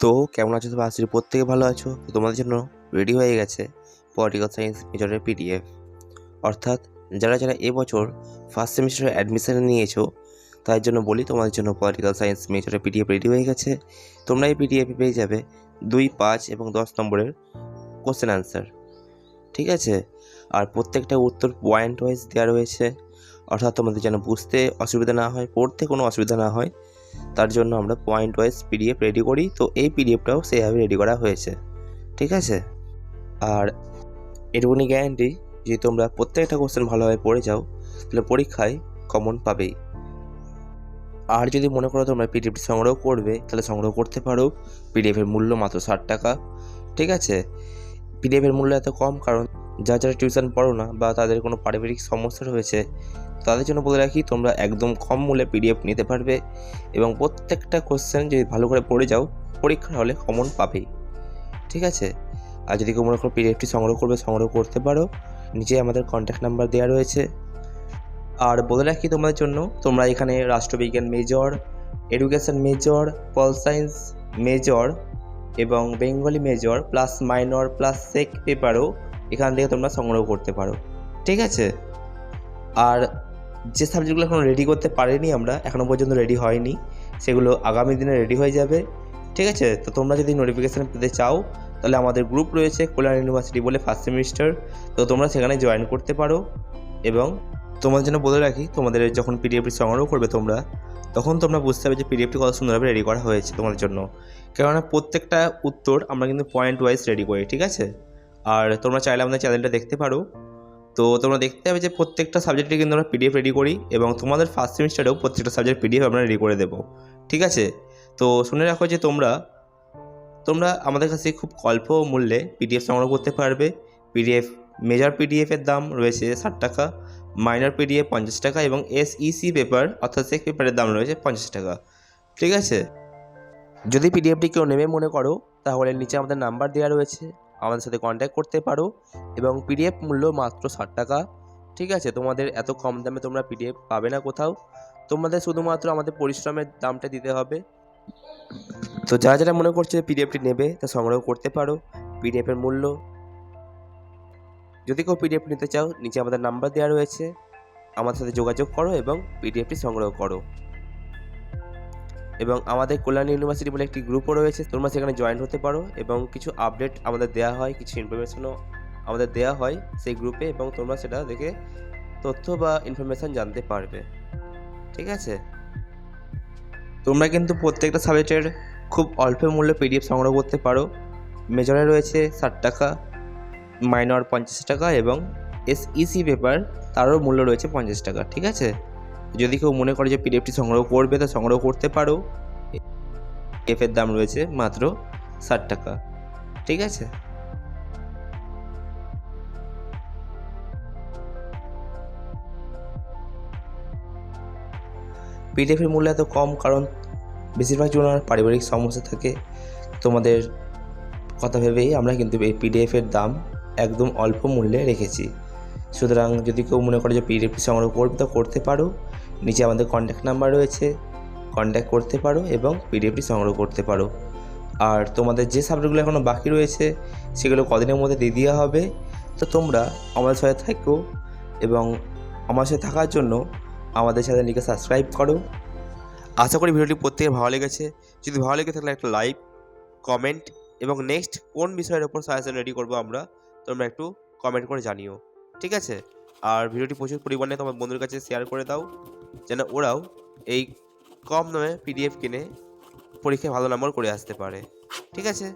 তো কেমন আছো? তোমরা? আশা করি প্রত্যেকে ভালো আছো। তোমাদের জন্য রেডি হয়ে গেছে পলিটিক্যাল সায়েন্স মেজরের পিডিএফ অর্থাৎ যারা যারা এবছর ফার্স্ট সেমিস্টারে অ্যাডমিশন নিয়েছো, তার জন্য বলি তোমাদের জন্য পলিটিক্যাল সায়েন্স মেজরের পিডিএফ রেডি হয়ে গেছে। তোমরা এই পিডিএফে পেয়ে যাবে দুই, পাঁচ এবং দশ নম্বরের কোশ্চেন আনসার ঠিক আছে? আর প্রত্যেকটা উত্তর পয়েন্ট ওয়াইজ দেওয়া রয়েছে। অর্থাৎ তোমাদের যেন বুঝতে অসুবিধা না হয়, পড়তে কোনো অসুবিধা না হয় তার জন্য আমরা পয়েন্ট ওয়াইজ পিডিএফ রেডি করি। তো এই পিডিএফটাও সেইভাবে রেডি করা হয়েছে। ঠিক আছে? আর এটুকুনি গ্যারান্টি যদি তোমরা প্রত্যেকটা কোশ্চেন ভালোভাবে পড়ে যাও, তাহলে পরীক্ষায় কমন পাবেই। আর যদি মনে করো তোমরা পিডিএফটি সংগ্রহ করবে, তাহলে সংগ্রহ করতে পারো। পিডিএফের মূল্য মাত্র ষাট টাকা। ঠিক আছে? পিডিএফের মূল্য এত কম, কারণ যা যারা টিউশন পড়ো না বা তাদের কোনো পারিবারিক সমস্যা রয়েছে, তাদের জন্য বলে রাখি তোমরা একদম কম মূল্যে পিডিএফ নিতে পারবে এবং প্রত্যেকটা কোশ্চেন যদি ভালো করে পড়ে যাও, পরীক্ষার হলে কমন পাবেই। ঠিক আছে? আর যদি মনে করো পিডিএফটি সংগ্রহ করবে, সংগ্রহ করতে পারো। নিচে আমাদের কন্ট্যাক্ট নাম্বার দেওয়া রয়েছে। আর বলে রাখি তোমাদের জন্য, তোমরা এখানে রাষ্ট্রবিজ্ঞান major education major pol science major এবং Bengali major plus minor plus SEC পেপারও এখান থেকে তোমরা সংগ্রহ করতে পারো। ঠিক আছে? আর যে সাবজেক্টগুলো এখনও রেডি করতে পারিনি আমরা এখনও পর্যন্ত রেডি হয়নি, সেগুলো আগামী দিনে রেডি হয়ে যাবে। ঠিক আছে? তো তোমরা যদি নোটিফিকেশান পেতে চাও, তাহলে আমাদের গ্রুপ রয়েছে, কল্যাণ ইউনিভার্সিটি বলে ফার্স্ট সেমিস্টার তো তোমরা সেখানে জয়েন করতে পারো এবং তোমাদের জন্য বলে রাখি, তোমাদের যখন পিডিএফটি সংগ্রহ করবে তোমরা, তখন তোমরা বুঝতে পারবে যে পিডিএফটি কত সুন্দরভাবে রেডি করা হয়েছে তোমাদের জন্য। কেননা প্রত্যেকটা উত্তর আমরা কিন্তু পয়েন্ট ওয়াইজ রেডি করি, ঠিক আছে? আর তোমরা চাইলে আমাদের চ্যানেলটা দেখতে পারো। তো তোমরা দেখতে পাবে যে প্রত্যেকটা সাবজেক্টে কিন্তু আমরা পিডিএফ রেডি করি এবং তোমাদের ফার্স্ট সেমিস্টারেও প্রত্যেকটা সাবজেক্ট পিডিএফ আমরা রেডি করে দেবো। ঠিক আছে? তো শুনে রাখো যে তোমরা তোমরা আমাদের কাছে খুব অল্প মূল্যে পিডিএফ সংগ্রহ করতে পারবে। পিডিএফ মেজর পিডিএফের দাম রয়েছে ষাট টাকা মাইনর পিডিএফ পঞ্চাশ টাকা এবং এসইসি পেপার অর্থাৎ সেক পেপারের দাম রয়েছে পঞ্চাশ টাকা। ঠিক আছে? যদি পিডিএফটি কেউ নেবে মনে করো, তাহলে নিচে আমাদের নাম্বার দেওয়া রয়েছে। আমাদের সাথে কন্ট্যাক্ট করতে পারো এবং পিডিএফ মূল্য মাত্র ষাট টাকা। ঠিক আছে? তোমাদের এত কম দামে তোমরা পিডিএফ পাবে না কোথাও। তোমাদের শুধুমাত্র আমাদের পরিশ্রমের দামটা দিতে হবে। তো যারা যারা মনে করছে পিডিএফটি নেবে, তা সংগ্রহ করতে পারো। পিডিএফের মূল্য। যদি কেউ পিডিএফ নিতে চাও, নিচে আমাদের নাম্বার দেওয়া রয়েছে। আমাদের সাথে যোগাযোগ করো এবং পিডিএফটি সংগ্রহ করো। এবং আমাদের কল্যাণ ইউনিভার্সিটি বলে একটি গ্রুপও রয়েছে। তোমরা সেখানে জয়েন হতে পারো এবং কিছু আপডেট আমাদের দেওয়া হয়, কিছু ইনফরমেশনও আমাদের দেওয়া হয় সেই গ্রুপে এবং তোমরা সেটা দেখে তথ্য বা ইনফরমেশান জানতে পারবে। ঠিক আছে? তোমরা কিন্তু প্রত্যেকটা সাবজেক্টের খুব অল্প মূল্যে পিডিএফ সংগ্রহ করতে পারো। মেজরে রয়েছে ষাট টাকা মাইনর পঞ্চাশ টাকা এবং এসইসি পেপার তারও মূল্য রয়েছে পঞ্চাশ টাকা। ঠিক আছে? যদি কেউ মনে করে যে পিডিএফটি সংগ্রহ করবে তা সংগ্রহ করতে পারো। এফের দাম রয়েছে মাত্র ষাট টাকা। ঠিক আছে? পিডিএফের মূল্য এত কম কারণ বেশিরভাগ জনের পারিবারিক সমস্যা থাকে। তোমাদের কথা ভেবেই আমরা কিন্তু এই পিডিএফের দাম একদম অল্প মূল্যে রেখেছি। সুতরাং যদি কেউ মনে করে যে পিডিএফটি সংগ্রহ করবে তো করতে পারো। নিচে আমাদের কন্ট্যাক্ট নাম্বার রয়েছে। কন্ট্যাক্ট করতে পারো এবং পিডিএফটি সংগ্রহ করতে পারো। আর তোমাদের যে সাবজেক্টগুলো এখনও বাকি রয়েছে, সেগুলো কদিনের মধ্যে দিয়ে দেওয়া হবে। তো তোমরা আমাদের সাথে থাকো এবং আমার সাথে থাকার জন্য আমাদের চ্যানেলটিকে সাবস্ক্রাইব করো। আশা করি ভিডিওটি প্রত্যেকের ভালো লেগেছে। যদি ভালো লেগে থাকলে একটা লাইক কমেন্ট এবং নেক্সট কোন বিষয়ের ওপর সাজেশন রেডি করব আমরা, তোমরা একটু কমেন্ট করে জানিও। ঠিক আছে? আর ভিডিওটি প্রচুর পরিমাণে তোমার বন্ধুর কাছে শেয়ার করে দাও। যেন ওরাও এই কম দামে পিডিএফ কিনে পরীক্ষায় ভালো নম্বর করে আসতে পারে। ঠিক আছে?